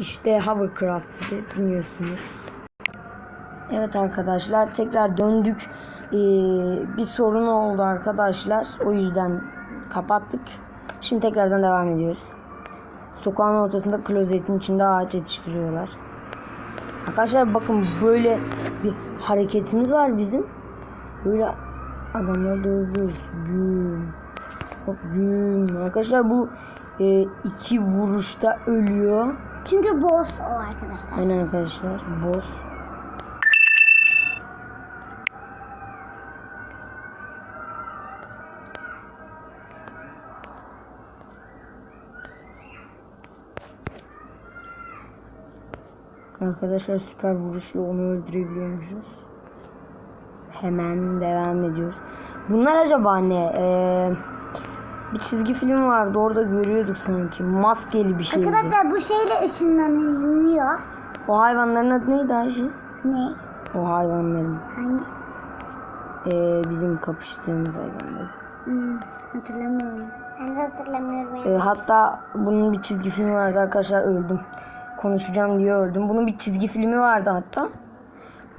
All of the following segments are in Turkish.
işte hovercraft gibi bilmiyorsunuz. Evet arkadaşlar tekrar döndük. Ee, bir sorun oldu arkadaşlar. O yüzden kapattık. Şimdi tekrardan devam ediyoruz. Sokağın ortasında klozetin içinde ağaç yetiştiriyorlar. Arkadaşlar bakın böyle bir hareketimiz var bizim. Böyle adamları dövüyoruz. Güm. Hop güm. Arkadaşlar bu e, iki vuruşta ölüyor. Çünkü boss o arkadaşlar. Aynen arkadaşlar. Boss. Arkadaşlar süper vuruşla onu öldürebiliyormuşuz. Hemen devam ediyoruz. Bunlar acaba ne? Ee, bir çizgi film vardı orada görüyorduk sanki. Maskeli bir şeydi. Arkadaşlar bu şeyle ışınlanıyor. O hayvanların adı neydi Ayşe? Ne? O hayvanların. Hangi? Ee, bizim kapıştığımız hayvanlar. Hmm, hatırlamıyorum. Ben de hatırlamıyorum. Ee, hatta bunun bir çizgi filmi vardı arkadaşlar öldüm. Konuşacağım diye öldüm. Bunun bir çizgi filmi vardı hatta.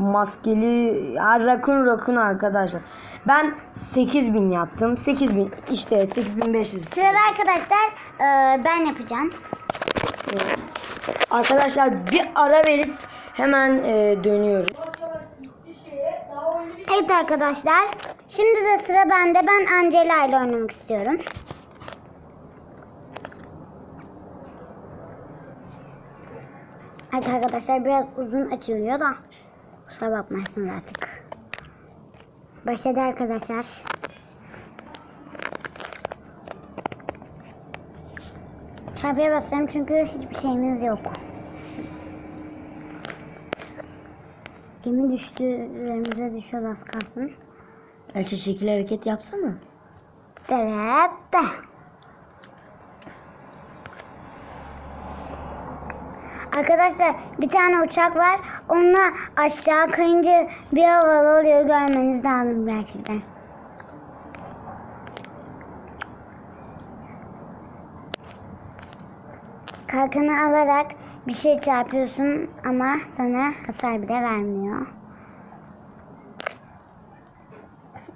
Maskeli ya, rakun rakun arkadaşlar. Ben 8000 yaptım. 8000 işte 8500. Sırada arkadaşlar e, ben yapacağım. Evet. Arkadaşlar bir ara verip hemen e, dönüyoruz. Evet arkadaşlar. Şimdi de sıra bende. Ben Angela ile oynamak istiyorum. Evet arkadaşlar biraz uzun açılıyor da. Kusura bakmazsınız artık. Başladı arkadaşlar. Çarpıya basacağım çünkü hiçbir şeyimiz yok. Gemi düştü, üzerimize düşüyor az kalsın. Elçe şekil hareket yapsana. Evet. Arkadaşlar bir tane uçak var. Onunla aşağı kayınca bir havalı oluyor. Görmeniz lazım gerçekten. Kalkanı alarak bir şey çarpıyorsun ama sana hasar bile vermiyor.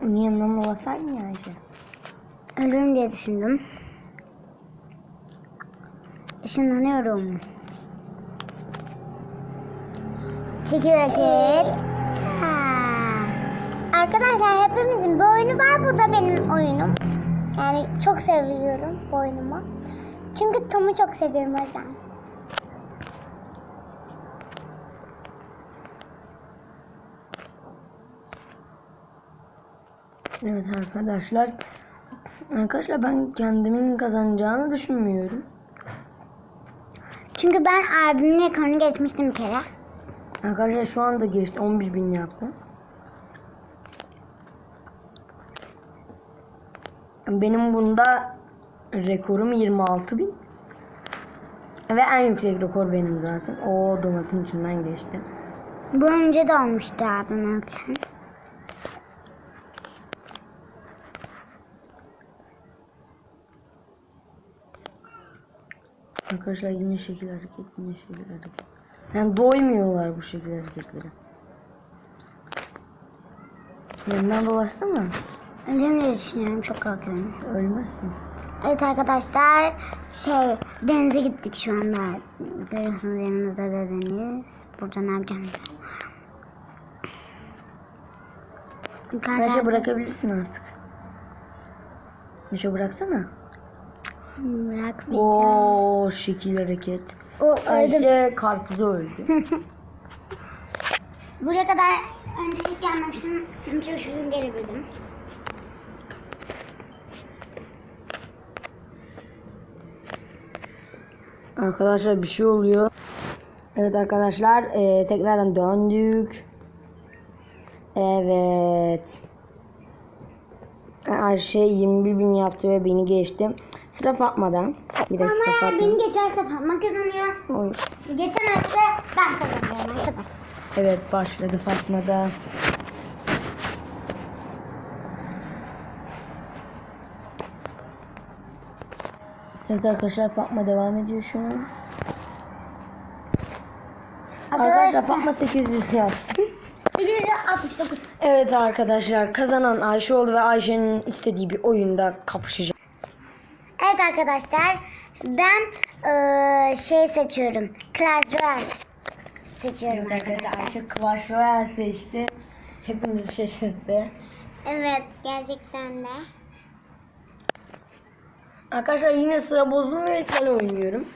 Onun yanından mı basaydın ya Ayşe? Ölürüm diye düşündüm. Işınlanıyorum. Çekil hareket. Ha. Arkadaşlar hepimizin bir oyunu var. Bu da benim oyunum. Yani çok seviyorum bu oyunumu. Çünkü Tom'u çok seviyorum o yüzden. Evet arkadaşlar. Arkadaşlar ben kendimin kazanacağını düşünmüyorum. Çünkü ben abimin rekorunu geçmiştim bir kere. Arkadaşlar şu anda geçti 11 bin yaptı. Benim bunda rekorum 26 bin. Ve en yüksek rekor benim zaten. O donatın içinden geçti. Bu önce de olmuştu abim yokken. Arkadaşlar yine şekil hareket, yine şekil hareket. Yani doymuyorlar bu şekil hareketlere. Yanından dolaşsana. Ölürüm diye düşünüyorum. Çok korkuyorum. Ölmezsin. Evet arkadaşlar şey denize gittik şu anda. Görüyorsunuz yanımızda da deniz. Burada ne yapacağım? Yukarıda Neşe bırakabilirsin artık. Neşe bıraksana. Bırakmayacağım. Oo şekil hareket. O. Ayşe karpuzu öldü. Buraya kadar öncelik gelmemiştim. Çok şükür gelebildim. arkadaşlar bir şey oluyor. Evet arkadaşlar eee, tekrardan döndük. Evet. Ayşe 21 bin yaptı ve beni geçti. Sıra Fatma'dan. Bir dakika Ama Fatma. beni geçerse Fatma kazanıyor. Olur. Geçemezse ben kazanıyorum arkadaşlar. Evet başladı Fatma'da. Evet arkadaşlar Fatma devam ediyor şu an. Arkadaşlar Fatma 800 yaptı. 869. Evet arkadaşlar kazanan Ayşe oldu ve Ayşe'nin istediği bir oyunda kapışacak. Evet arkadaşlar ben eee, şey seçiyorum. Clash Royale seçiyorum arkadaşlar. Ayşe Clash Royale seçti. Hepimizi şaşırttı. Evet gerçekten de. Arkadaşlar yine sıra bozulmuyor ben oynuyorum.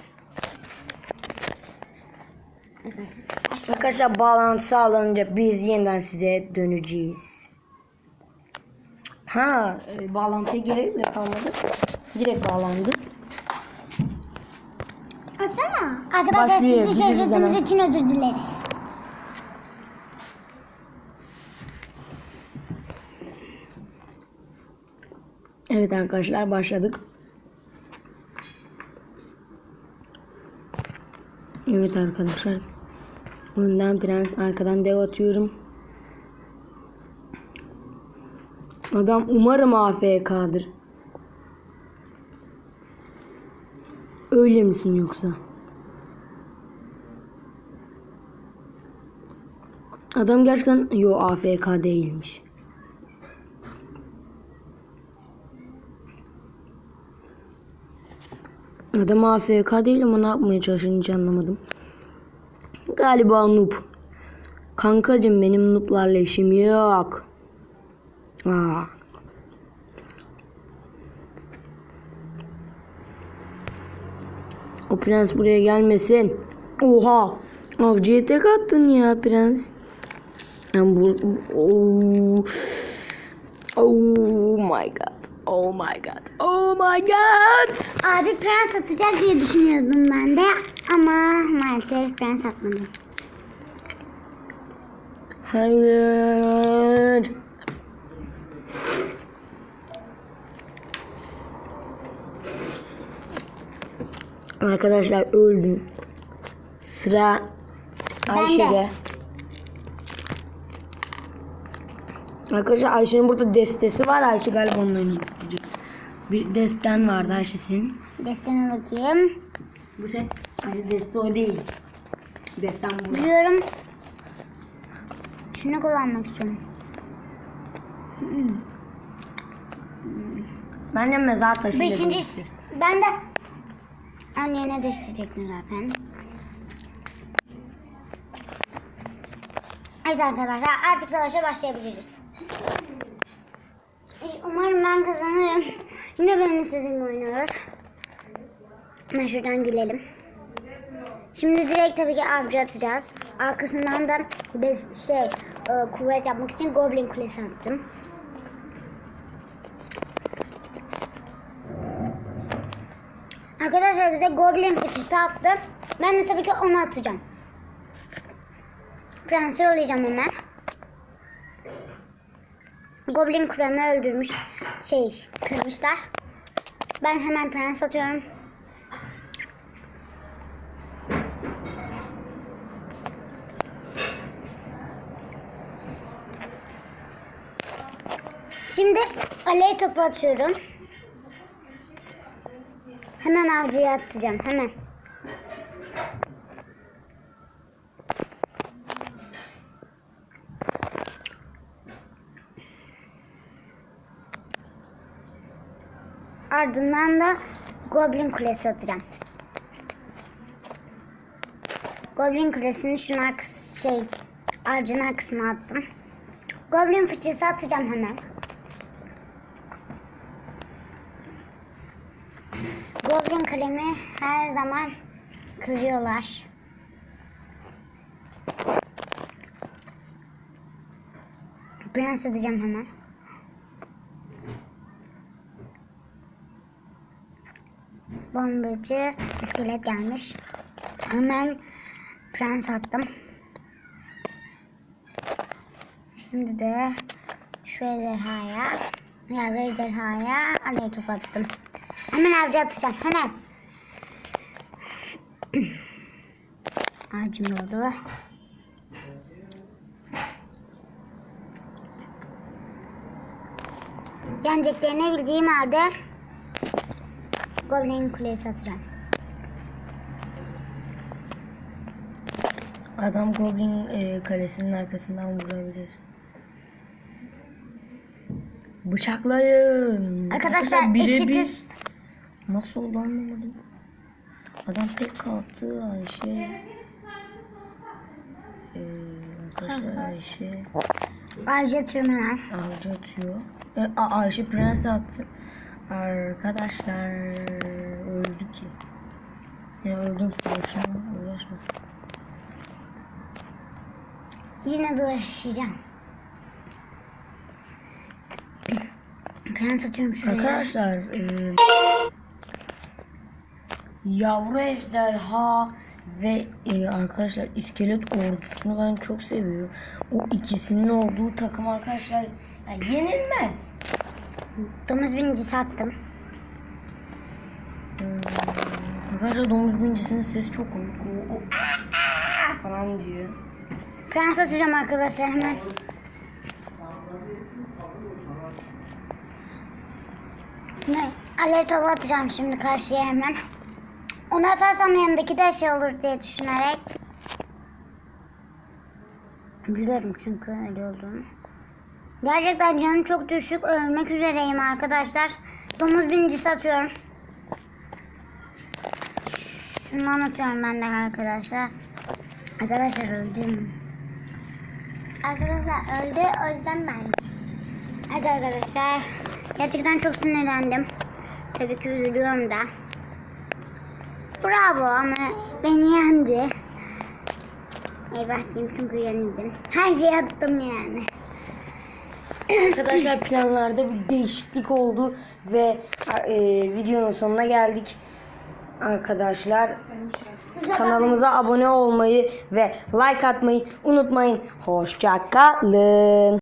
Arkadaşlar bağlantı sağlanınca biz yeniden size döneceğiz. Ha, e, bağlantıya gerek bile kalmadı. Direkt bağlandı. Açsana. Arkadaşlar sizi gideriz hemen. için özür dileriz. Evet arkadaşlar başladık. Evet arkadaşlar. Önden prens arkadan dev atıyorum. Adam umarım AFK'dır. Öyle misin yoksa? Adam gerçekten yo AFK değilmiş. Adam AFK değil ama ne yapmaya çalıştığını hiç anlamadım. Galiba noob. Kankacım benim nooblarla işim yok. Aa. O prens buraya gelmesin. Oha. Avcıya tek attın ya prens. Ben bu... Oh. oh my god. Oh my god. Oh my god. Abi prens atacak diye düşünüyordum ben de ama maalesef prens atmadı. Hayır. Arkadaşlar öldüm. Sıra. Ayşe'de. Arkadaşlar Ayşe'nin burada destesi var. Ayşe galiba onunla. Bir desten vardı Ayşe'nin. Desteme bakayım. Bu şey Ayşe deste o değil. Desten bu. Biliyorum. Şunu kullanmak istiyorum. Bence mezar taşı Beşinci. Ben de annene değiştirecektim zaten. Evet arkadaşlar artık savaşa başlayabiliriz. Ee, Umarım ben kazanırım. Yine benim istediğim oynuyor. Hemen şuradan gülelim. Şimdi direkt tabii ki avcı atacağız. Arkasından da biz şey e, kuvvet yapmak için Goblin Kulesi attım. Arkadaşlar bize Goblin fıçısı attı. Ben de tabii ki onu atacağım. Prensi yollayacağım hemen. Goblin kremi öldürmüş. Şey kırmışlar. Ben hemen prens atıyorum. Şimdi alev topu atıyorum. Hemen avcıya atacağım. Hemen. Ardından da Goblin Kulesi atacağım. Goblin Kulesi'ni şunun arkası şey ağacın arkasına attım. Goblin fıçısı atacağım hemen. Goblin kalemi her zaman kırıyorlar. Prens edeceğim hemen. Bombacı iskelet gelmiş. Hemen prens attım. Şimdi de şu ejderhaya, yavru ejderhaya alev top attım. Hemen avcı atacağım. Hemen. Ağacım oldu. Yeneceklerini bildiğim halde Goblin Kulesi atacağım. Adam Goblin e, kalesinin arkasından vurabilir. Bıçaklayın. Arkadaşlar birebir- eşitiz. Nasıl oldu anlamadım. Adam tek kalktı Ayşe. Ee, arkadaşlar Ayşe Ayrıca tümler. avcı atıyor. E, A- Ayşe prens attı. Arkadaşlar öldü ki. Ya öldüm boşuna uğraşma. Yine de uğraşacağım. Prens atıyorum şuraya. Arkadaşlar e, yavru ejderha ve e, arkadaşlar iskelet ordusunu ben çok seviyorum. O ikisinin olduğu takım arkadaşlar yani yenilmez. Domuz birincisi attım. Hmm, Arkadaşlar domuz bincisinin sesi çok komik. O, o falan diyor. Prens atacağım arkadaşlar hemen. Ne? Alev topu atacağım şimdi karşıya hemen. Onu atarsam yanındaki de şey olur diye düşünerek. Biliyorum çünkü öyle olduğunu. Gerçekten canım çok düşük. Ölmek üzereyim arkadaşlar. Domuz binicisi atıyorum. Şundan atıyorum ben de arkadaşlar. Arkadaşlar öldüm. Arkadaşlar öldü o yüzden ben. Hadi arkadaşlar. Gerçekten çok sinirlendim. Tabii ki üzülüyorum da. Bravo ama beni yendi. Eyvah diyeyim çünkü yenildim. Her şeyi attım yani. Arkadaşlar planlarda bir değişiklik oldu ve e, videonun sonuna geldik. Arkadaşlar kanalımıza abone olmayı ve like atmayı unutmayın. Hoşça kalın.